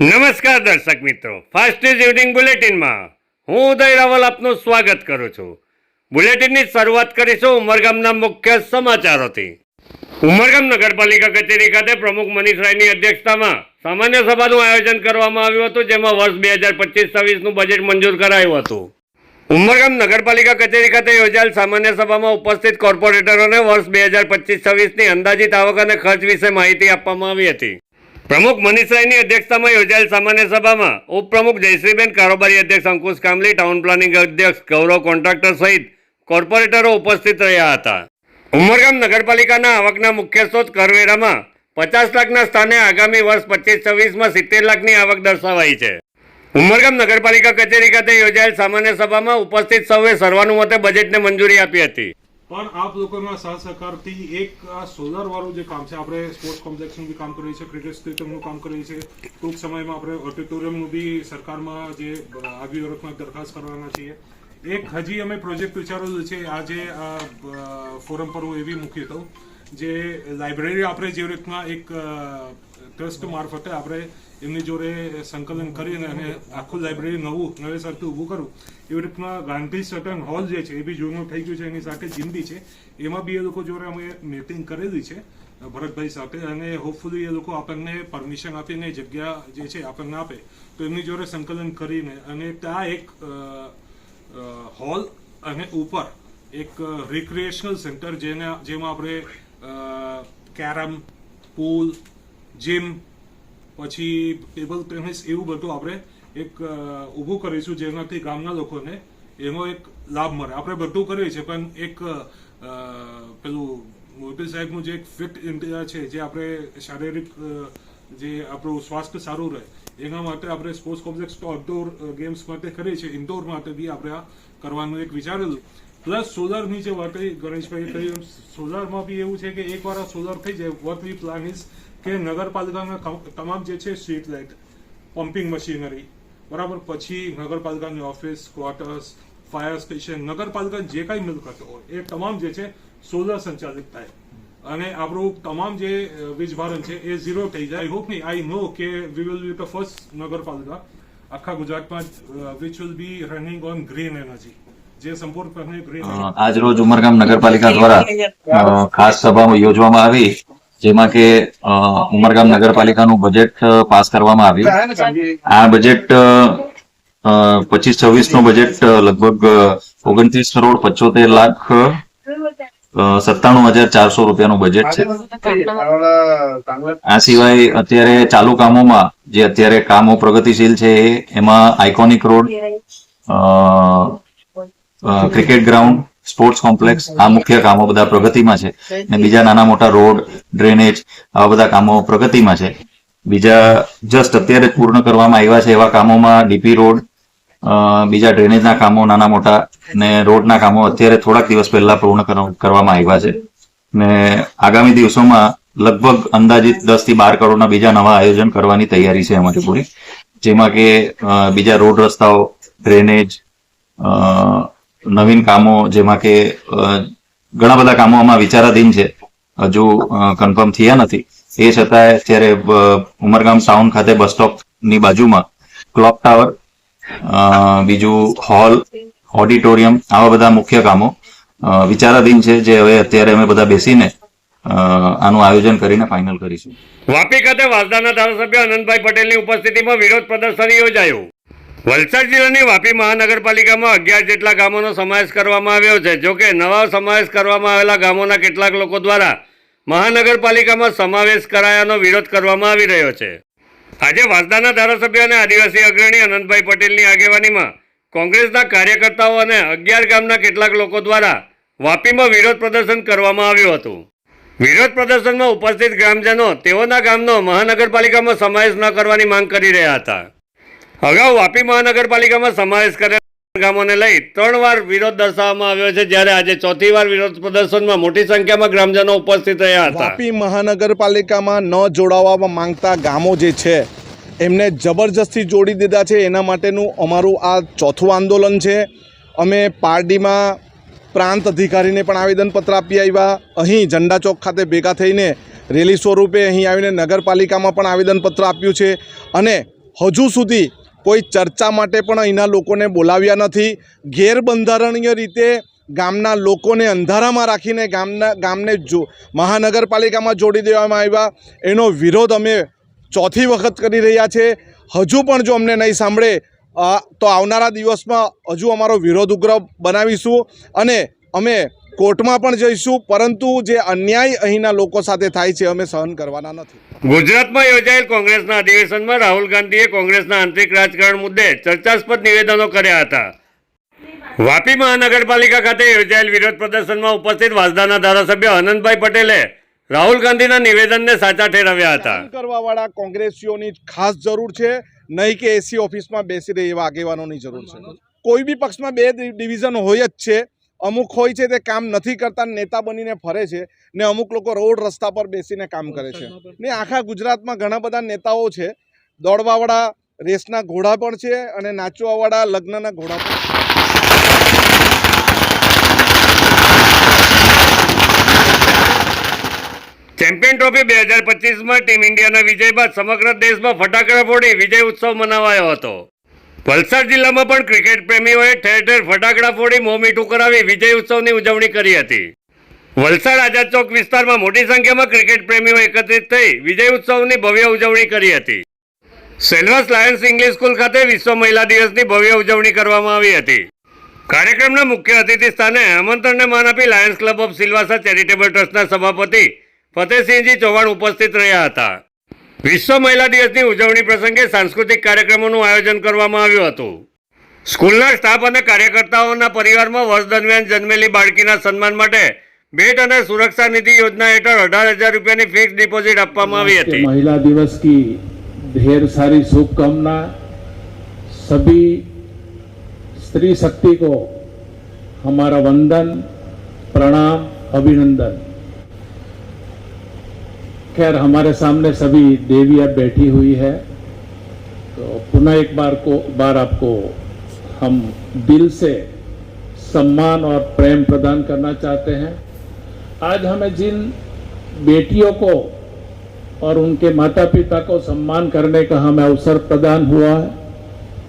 નમસ્કાર દર્શક મિત્રો. ફાસ્ટ ન્યૂઝ ઇવનિંગ બુલેટિનમાં હું ઉદય રાવલ આપનું સ્વાગત કરું છું. બુલેટિનની શરૂઆત કરીશું ઉમરગામના મુખ્ય સમાચારોથી. ઉમરગામ નગરપાલિકા કચેરી ખાતે પ્રમુખ મનીષ રાયની અધ્યક્ષતામાં સામાન્ય સભાનું આયોજન કરવામાં આવ્યું હતું, જેમાં વર્ષ બે હજાર પચીસ છવ્વીસનું બજેટ મંજૂર કરાયું હતું. ઉમરગામ નગરપાલિકા કચેરી ખાતે યોજાયેલ સામાન્ય સભામાં ઉપસ્થિત કોર્પોરેટરોને વર્ષ બે હજાર પચીસ છવ્વીસની અંદાજિત આવક અને ખર્ચ વિશે માહિતી આપવામાં આવી હતી. પ્રમુખ મનીષાઈની અધ્યક્ષતામાં યોજાયેલ સામાન્ય સભામાં ઉપપ્રમુખ જયશ્રીબેન કારોબારી અધ્યક્ષ અંકુશ કામલી, ટાઉન પ્લાનિંગ અધ્યક્ષ ગૌરવ કોન્ટ્રાક્ટર સહિત કોર્પોરેટરો ઉપસ્થિત રહ્યા હતા. ઉમરગામ નગરપાલિકાના આવકના મુખ્ય સ્ત્રોત કરવેરામાં પચાસ લાખના સ્થાને આગામી વર્ષ પચીસ છવ્વીસમાં સિત્તેર લાખની આવક દર્શાવાઈ છે. ઉમરગામ નગરપાલિકા કચેરી ખાતે યોજાયેલ સામાન્ય સભામાં ઉપસ્થિત સૌએ સર્વાનુમતે બજેટને મંજૂરી આપી હતી. પણ આપ લોકોના સાથ સહકારથી એક આ સોલાર વાળું જે કામ છે, આપણે સ્પોર્ટ્સ કોમ્પ્લેક્સનું બી કામ કરીએ છીએ ક્રિકેટ સ્ટેડિયમનું કામ કરીએ છીએ, ટૂંક સમયમાં આપણે ઓડિટોરિયમનું બી સરકારમાં જે આગવી વર્ષમાં દરખાસ્ત કરવાના છીએ. એક હજી અમે પ્રોજેક્ટ વિચારેલું છે, આજે આ ફોરમ પર હું એવી મૂકી હતો જે લાઇબ્રેરી આપણે જેવી રીતના એક ટ્રસ્ટ મારફતે આપણે એમની જોડે સંકલન કરીને અને આખું લાઇબ્રેરી નવું નવેસરથી ઊભું કરું એવી રીતના ગાંધી સટન હોલ જે છે, એ બી જૂનું થઈ ગયું છે, એની સાથે જિંદી છે. એમાં બી એ લોકો જોડે અમે મીટિંગ કરેલી છે, ભરતભાઈ સાથે, અને હોપફુલી એ લોકો આપણને પરમિશન આપીને જગ્યા જે છે, આપણને આપે. તો એમની જોડે સંકલન કરીને અને ત્યાં એક હોલ અને ઉપર એક રિક્રિએશનલ સેન્ટર જેના, જેમાં આપણે કેરમ, પૂલ જીમ પછી ટેબલ ટેનિસ એવું બધું આપણે એક ઊભું કરીશું જેનાથી ગામના લોકોને એનો એક લાભ મળે. આપણે બધું કરીએ છીએ, પણ એક પેલું મોદી સાહેબનું જે એક ફિટ ઇન્ડિયા છે, જે આપણે શારીરિક જે આપણું સ્વાસ્થ્ય સારું રહે, એના માટે આપણે સ્પોર્ટ્સ કોમ્પ્લેક્સ તો આઉટડોર ગેમ્સ માટે કરીએ છીએ. ઇન્ડોર માટે બી આપણે આ કરવાનું એક વિચારેલું. પ્લસ સોલારની જે વાત કરી ગણેશભાઈ કહ્યું સોલારમાં બી એવું છે કે એકવાર આ સોલાર થઈ જાય વોટ વી પ્લાન ઇઝ કે નગરપાલિકાના તમામ જે છે સ્ટ્રીટ લાઇટ પમ્પિંગ મશીનરી બરાબર? પછી નગરપાલિકાની ઓફિસ ક્વાર્ટર્સ ફાયર સ્ટેશન નગરપાલિકા જે કાંઈ મિલકત હોય, એ તમામ જે છે સોલર સંચાલિત થાય. અને આપણું તમામ જે વીજભારણ છે એ ઝીરો થઈ જાય. આઈ હોપ નહીં આઈ નો કે we will be the first નગરપાલિકા આખા ગુજરાતમાં which will be running on green energy આજ રોજ ઉમરગામ નગરપાલિકા દ્વારા ખાસ સભા યોજવામાં આવી જેમાં કે ઉમરગામ નગરપાલિકાનું બજેટ પાસ કરવામાં આવ્યું. આ બજેટ પચીસ છવ્વીસનું બજેટ લગભગ ઓગણત્રીસ કરોડ પચોતેર લાખ સત્તાણું હજાર ચારસો રૂપિયાનું બજેટ છે. આ સિવાય અત્યારે ચાલુ કામોમાં જે અત્યારે કામો પ્રગતિશીલ છે એમાં iconic road cricket ground sports complex આ મુખ્ય કામો બધા પ્રગતિમાં છે. ને બીજા નાના મોટા રોડ ડ્રેનેજ આવા બધા કામો પ્રગતિમાં છે. બીજા જસ્ટ અત્યારે પૂર્ણ કરવામાં આવ્યા છે એવા કામોમાં ડીપી રોડ બીજા ડ્રેનેજના કામો નાના મોટા ને રોડના કામો અત્યારે થોડાક દિવસ પહેલા પૂર્ણ કર- કરવામાં આવ્યા છે. ને આગામી દિવસોમાં લગભગ અંદાજિત દસથી બાર કરોડના બીજા નવા આયોજન કરવાની તૈયારી છે અમારી પૂરી. જેમાં કે બીજા રોડ રસ્તાઓ ડ્રેનેજ નવીન કામો, જેમાં કે ઘણા બધા કામો આમાં વિચારાધીન છે. હજુ કન્ફર્મ થયા નથી. એ છતાંય અત્યારે ઉમરગામ ટાઉન ખાતે બસ સ્ટોપની બાજુમાં ક્લોક ટાવર બીજું હોલ ઓડિટોરિયમ આવા બધા મુખ્ય કામો વિચારાધીન છે, જે હવે અત્યારે અમે બધા બેસીને આનું આયોજન કરીને ફાઇનલ કરીશું. વાપી ખાતે વાસદાના ધારાસભ્ય અનંતભાઈ પટેલની ઉપસ્થિતિમાં વિરોધ પ્રદર્શન યોજાયું. વલસાડ જિલ્લાની વાપી મહાનગરપાલિકામાં અગિયાર જેટલા ગામોનો સમાવેશ કરવામાં આવ્યો છે. જોકે નવા સમાવેશ કરવામાં આવેલા ગામોના કેટલાક લોકો દ્વારા મહાનગરપાલિકામાં સમાવેશ કરાયાનો વિરોધ કરવામાં આવી રહ્યો છે. આજે વાસદાના ધારાસભ્ય અને આદિવાસી અગ્રણી અનંતભાઈ પટેલની આગેવાનીમાં કોંગ્રેસના કાર્યકર્તાઓ અને અગિયાર ગામના કેટલાક લોકો દ્વારા વાપીમાં વિરોધ પ્રદર્શન કરવામાં આવ્યું હતું. વિરોધ પ્રદર્શનમાં ઉપસ્થિત ગ્રામજનો તેઓના ગામનો મહાનગરપાલિકામાં સમાવેશ ન કરવાની માંગ કરી રહ્યા હતા. અગાઉ વાપી મહાનગરપાલિકામાં સમાવેશ કરેલા ગામોને લઈ ત્રણ વાર વિરોધ દર્શાવવામાં આવ્યો છે, જ્યારે આજે ચોથી વાર વિરોધ પ્રદર્શનમાં મોટી સંખ્યામાં ગ્રામજનો ઉપસ્થિત રહ્યા હતા. વાપી મહાનગરપાલિકામાં ન જોડાવા માંગતા ગામો જે છે, એમને જબરજસ્તી જોડી દીધા છે. એના માટેનું અમારું આ ચોથું આંદોલન છે. અમે પારડીમાં પ્રાંત અધિકારીને પણ આવેદનપત્ર આપી આવ્યા. અહીં ઝંડા ચોક ખાતે ભેગા થઈને રેલી સ્વરૂપે અહીં આવીને નગરપાલિકામાં પણ આવેદનપત્ર આપ્યું છે. અને હજુ સુધી કોઈ ચર્ચા માટે પણ અહીંના લોકોને બોલાવ્યા નથી. ગેરબંધારણીય રીતે ગામના લોકોને અંધારામાં રાખીને ગામના, ગામને જો, મહાનગરપાલિકામાં જોડી દેવામાં આવ્યા. એનો વિરોધ અમે ચોથી વખત કરી રહ્યા છે. હજુ પણ જો અમને નહીં સાંભળે તો આવનારા દિવસમાં હજુ અમારો વિરોધ ઉગ્ર બનાવીશું. અને અમે કોર્ટમાં પણ જઈશું પરંતુ જે અન્યાય અહીંના લોકો સાથે થાય છે અમે સહન કરવાના નથી. ગુજરાતમાં યોજાયેલ કોંગ્રેસના અધિવેશનમાં રાહુલ ગાંધીએ કોંગ્રેસના આંતરિક રાજકારણ મુદ્દે ચર્ચાસ્પદ નિવેદનો કર્યા હતા. વાપી મહાનગરપાલિકા ખાતે યોજાયેલ વિરોધ પ્રદર્શનમાં ઉપસ્થિત વાસદાના ધારાસભ્ય આનંદભાઈ પટેલે રાહુલ ગાંધીના નિવેદનને સાચા ઠેરવ્યા હતા. કરવાવાળા કોંગ્રેસીઓની ખાસ જરૂર છે નહીં કે એસી ઓફિસમાં બેસી રહે એવા આગેવાનોની જરૂર છે. કોઈ બી પક્ષમાં બે ડિવિઝન હોય જ છે અમુક હોય છે તે કામ નથી કરતા નેતા બનીને ફરે છે ને અમુક લોકો રોડ રસ્તા પર બેસીને કામ કરે છે. ને આખા ગુજરાતમાં ઘણા બધા નેતાઓ છે. દોડવાવાળા રેસના ઘોડા પણ છે અને નાચવાવાળા લગ્નના ઘોડા પણ ચેમ્પિયન ટ્રોફી બે હજાર પચીસમાં ટીમ ઇન્ડિયાના વિજય બાદ સમગ્ર દેશમાં ફટાકડા ફોડી વિજય ઉત્સવ મનાવાયો હતો. વલસાડ જિલ્લામાં પણ ક્રિકેટ પ્રેમીઓએ ઠેર ઠેર ફટાકડા ફોડી મોં મીઠું કરાવી વિજય ઉત્સવની ઉજવણી કરી હતી. વલસાડ આઝાદ ચોક વિસ્તારમાં મોટી સંખ્યામાં ક્રિકેટ પ્રેમીઓ એકત્રિત થઈ વિજય ઉત્સવની ભવ્ય ઉજવણી કરી હતી. સેલ્વસ લાયન્સ ઇંગ્લિશ સ્કૂલ ખાતે વિશ્વ મહિલા દિવસની ભવ્ય ઉજવણી કરવામાં આવી હતી. કાર્યક્રમના મુખ્ય અતિથિ સ્થાને આમંત્રણને માન આપી Lions Club of Silvassa charitable ટ્રસ્ટના સભાપતિ ફતેહસિંહજી ચૌહાણ ઉપસ્થિત રહ્યા હતા. વિશ્વ મહિલા દિવસની ઉજવણી પ્રસંગે સાંસ્કૃતિક કાર્યક્રમોનું આયોજન કરવામાં આવ્યું હતું સ્કૂલના સ્ટાફ અને કાર્યકર્તાઓના પરિવારમાં વર્ષ દરમિયાન જન્મેલી બાળકીના સન્માન માટે ભેટ અને સુરક્ષા નિધિ યોજના હેઠળ અઢાર હજાર રૂપિયાની ફિક્સ ડિપોઝિટ આપવામાં આવી राष्ट्रीय હતી महिला दिवस की ढेर सारी शुभकामना सभी स्त्री शक्ति को हमारा वंदन प्रणाम अभिनंदन खैर, हमारे सामने सभी देवियाँ बैठी हुई है। तो पुनः एक बार को, बार आपको हम दिल से सम्मान और प्रेम प्रदान करना चाहते हैं। आज हमें जिन बेटियों को और उनके माता पिता को सम्मान करने का हमें अवसर प्रदान हुआ है,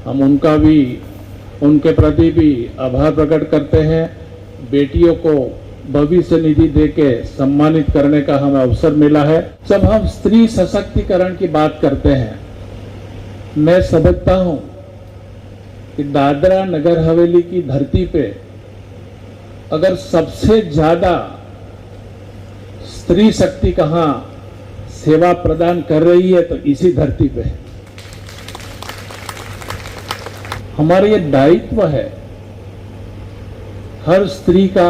हम उनका भी, उनके प्रति भी आभार प्रकट करते हैं। बेटियों को भविष्य निधि दे के सम्मानित करने का हमें अवसर मिला है जब हम स्त्री सशक्तिकरण की बात करते हैं, मैं समझता हूँ कि दादरा नगर हवेली की धरती पे अगर सबसे ज़्यादा स्त्री शक्ति कहाँ सेवा प्रदान कर रही है तो इसी धरती पे है। हमारा ये दायित्व है, हर स्त्री का